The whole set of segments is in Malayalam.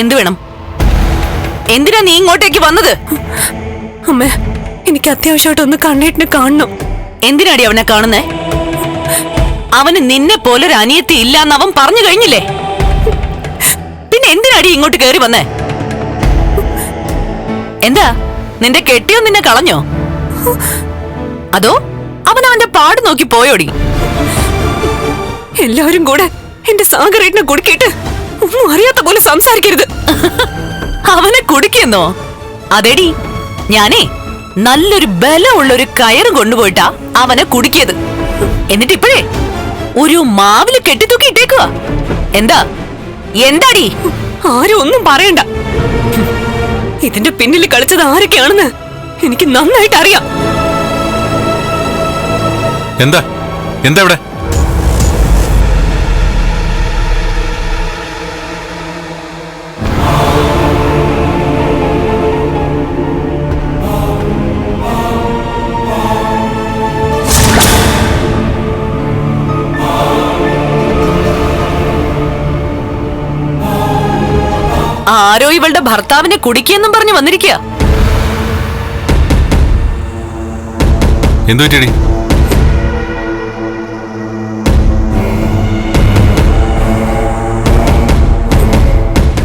എന്തു വേണം? എന്തിനാ നീ ഇങ്ങോട്ടേക്ക് വന്നത്? അമ്മേ എനിക്ക് അത്യാവശ്യമായിട്ട് ഒന്ന് കണ്ണേട്ടിനെ കാണണം. എന്തിനാടി അവനെ കാണുന്നേ? അവന് നിന്നെ പോലൊരു അനിയത്തി ഇല്ലാന്ന് അവൻ പറഞ്ഞു കഴിഞ്ഞില്ലേ? പിന്നെ എന്തിനാടി ഇങ്ങോട്ട് കയറി വന്നേ? എന്താ നിന്റെ കെട്ടിയോ നിന്നെ കളഞ്ഞോ? അതോ അവൻ അവന്റെ പാട് നോക്കി പോയോടി? എല്ലാവരും കൂടെ എന്റെ സാഗരേട്ടിനെ കുടുക്കിയിട്ട് ഒന്നും അറിയാത്ത പോലെ സംസാരിക്കരുത്. അവനെ കുടിക്കുന്നോ അതെടി ഞാനേ നല്ലൊരു ബലമുള്ള ഒരു കയറ് കൊണ്ടുപോയിട്ടാ അവനെ കുടുക്കിയത്. എന്നിട്ട് ഇപ്പോഴേ ഒരു മാവിൽ കെട്ടിത്തൂക്കി ഇട്ടേക്കുക എന്താ? എന്താടി? ആരും ഒന്നും പറയണ്ട. ഇതിന്റെ പിന്നിൽ കളിച്ചത് ആരൊക്കെയാണെന്ന് എനിക്ക് നന്നായിട്ട് അറിയാം എന്താ? എന്താ ഇവിടെ? ആരോ ഇവളുടെ ഭർത്താവിനെ കുടിക്കെന്നും പറഞ്ഞു വന്നിരിക്കുക എന്തു പറ്റിയടി?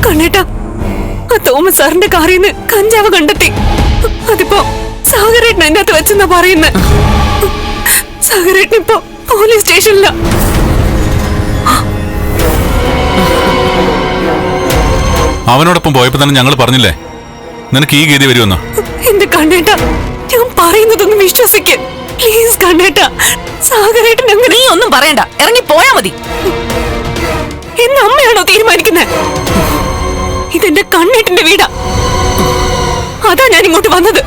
കണ്ണേട്ടാ ആ തോമസ് സാറിന്റെ കാറിൽ നിന്ന് കഞ്ചാവ് കണ്ടെത്തി. അതിപ്പോ സാഗരേട്ടൻ അതിന്റെ അകത്ത് വെച്ചെന്നാ പറയുന്നത് സാഗരേട്ടൻ ഇപ്പോ പോലീസ് സ്റ്റേഷനില. അവനോടൊപ്പം പോയപ്പോ തന്നെ ഞങ്ങൾ പറഞ്ഞില്ലേ? നിനക്ക് ഈ ഗതി വരുമെന്ന്. എന്റെ കണ്ണേട്ട ഞാൻ പറയുന്നതൊന്നും വിശ്വസിക്ക്. പ്ലീസ് കണ്ണേട്ട സാഗരേട്ടൻ അങ്ങനെ നീ ഒന്നും പറയണ്ട ഇറങ്ങി പോയാ മതി. എന്ന അമ്മയാണോ തീരുമാനിക്കുന്നത് ഇതെന്റെ കണ്ണേട്ടന്റെ വീടാ. അതാ ഞാൻ ഇങ്ങോട്ട് വന്നത്.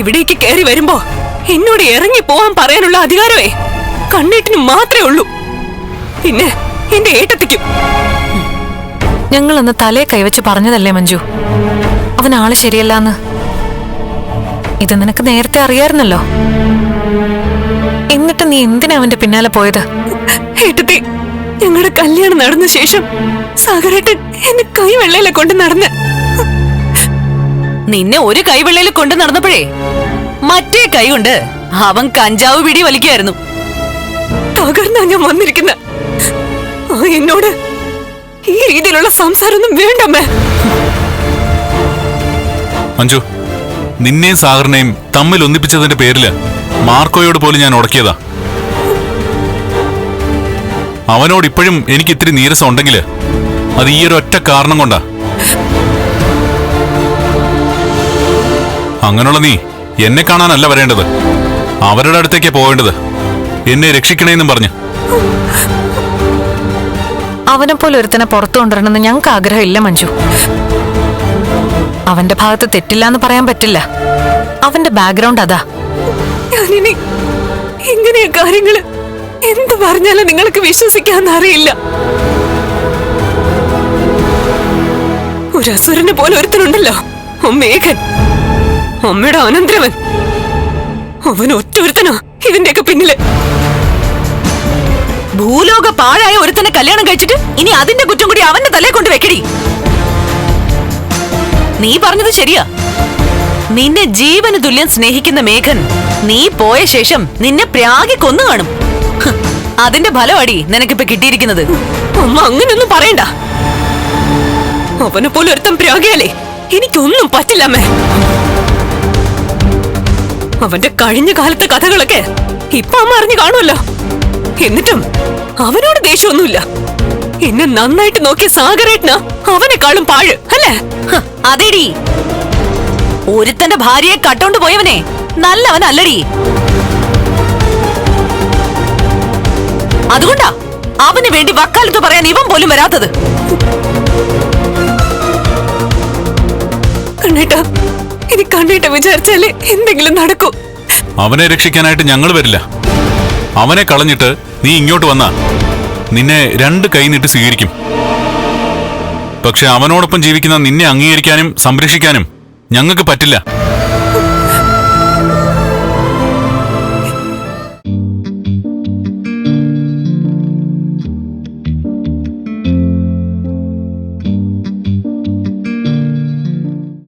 ഇവിടേക്ക് കയറി വരുമ്പോ എന്നോട് ഇറങ്ങി പോവാൻ പറയാനുള്ള അധികാരമേ കണ്ണേട്ടിന് മാത്രമേ ഉള്ളൂ. പിന്നെ എന്റെ ഏട്ടത്തിക്കും. ഞങ്ങൾ അന്ന് തലേ കൈവച്ച് പറഞ്ഞതല്ലേ മഞ്ജു? അവൻ ആൾ ശരിയല്ലാന്ന്. ഇത് നിനക്ക് നേരത്തെ അറിയായിരുന്നല്ലോ. എന്നിട്ട് നീ എന്തിനാ അവന്റെ പിന്നാലെ പോയത്? ഏട്ടത്തി ഞങ്ങളുടെ കല്യാണം നടന്ന ശേഷം സാഗരേട്ടൻ എന്നെ കൈവെള്ളയിലെ കൊണ്ട് നടന്ന്. നിന്നെ ഒരു കൈവെള്ളയിൽ കൊണ്ട് നടന്നപ്പോഴേ മറ്റേ കൈ കൊണ്ട് അവൻ കഞ്ചാവ് പിടി വലിക്കായിരുന്നു തകർന്നാ ഞാൻ വന്നിരിക്കുന്ന. എന്നോട് ഈ രീതിയിലുള്ള സംസാരമൊന്നും വേണ്ടമ്മേ മഞ്ജു നിന്നെയും സാഗറിനെയും തമ്മിൽ ഒന്നിപ്പിച്ചതിന്റെ പേരിൽ മാർക്കോയോട് പോലും ഞാൻ ഉടക്കിയതാ. അവനോട് ഇപ്പോഴും എനിക്ക് ഇത്തിരി നീരസം ഉണ്ടെങ്കിൽ അത് ഈ ഒരു ഒറ്റ കാരണം കൊണ്ടാ. അങ്ങനെയുള്ള നീ എന്നെ കാണാനല്ല വരേണ്ടത്. അവരുടെ അടുത്തേക്കാ പോകേണ്ടത് എന്നെ രക്ഷിക്കണേന്നും പറഞ്ഞു. അവനെ പോലെ ഒരുത്തനെ പുറത്തു കൊണ്ടുവരണമെന്ന് ഞങ്ങൾക്ക് ആഗ്രഹമില്ല മഞ്ജു. അവന്റെ ഭാഗത്ത് തെറ്റില്ല എന്ന് പറയാൻ പറ്റില്ല. അവന്റെ ബാക്ക്ഗ്രൗണ്ട് അതാ. ഞാനിനി ഇങ്ങനെയാ കാര്യങ്ങൾ എന്ത് പറഞ്ഞാലും നിങ്ങൾക്ക് വിശ്വസിക്കാന്ന് അറിയില്ല. ഒരു അസുരനെ പോലെ ഒരുത്തനുണ്ടല്ലോ ആ മേഘൻ അമ്മയുടെ അനന്തരവൻ അവൻ ഒറ്റ ഒരുത്തനോ ഇതിന്റെയൊക്കെ പിന്നിൽ. ഭൂലോക പാഴായ ഒരുത്തനെ കല്യാണം കഴിച്ചിട്ട് ഇനി അതിന്റെ കുറ്റം കൂടി അവന്റെ തലേ കൊണ്ട് വെക്കടി. നീ പറഞ്ഞത് ശരിയാ. നിന്നെ ജീവന് തുല്യം സ്നേഹിക്കുന്ന മേഘൻ നീ പോയ ശേഷം നിന്നെ പ്രാഗി കൊന്നു കാണും. അതിന്റെ ഫലമാടി നിനക്കിപ്പോ കിട്ടിയിരിക്കുന്നത്. അമ്മ അങ്ങനെയൊന്നും പറയണ്ട. അവനെ പോലെ ഒരുത്തം പ്രാഗിയാലേ എനിക്കൊന്നും പറ്റില്ലമ്മേ അവന്റെ കഴിഞ്ഞ കാലത്തെ കഥകളൊക്കെ ഇപ്പൊ അമ്മ അറിഞ്ഞു കാണുമല്ലോ. എന്നിട്ടും അവനോട് ദേഷ്യമൊന്നുമില്ല. എന്നെ നന്നായിട്ട് നോക്കിയ സാഗരേട്ടനാ അവനെക്കാളും പാഴ് അല്ലേ? അതേടി. ഒരുത്തന്റെ ഭാര്യയെ കട്ടോണ്ട് പോയവനെ നല്ലവനല്ലടി. അതുകൊണ്ടാ അവന് വേണ്ടി വക്കാലത്ത് പറയാൻ ഇവൻ പോലും വരാത്തത്. കണ്ണേട്ട ഇനി കണ്ണേട്ട വിചാരിച്ചാലേ എന്തെങ്കിലും നടക്കൂ. അവനെ രക്ഷിക്കാനായിട്ട് ഞങ്ങൾ വരില്ല. അവനെ കളഞ്ഞിട്ട് നീ ഇങ്ങോട്ട് വന്നാ. നിന്നെ രണ്ട് കൈ നീട്ടി സ്വീകരിക്കും. പക്ഷെ അവനോടൊപ്പം ജീവിക്കുന്ന നിന്നെ അംഗീകരിക്കാനും സംരക്ഷിക്കാനും ഞങ്ങൾക്ക് പറ്റില്ല.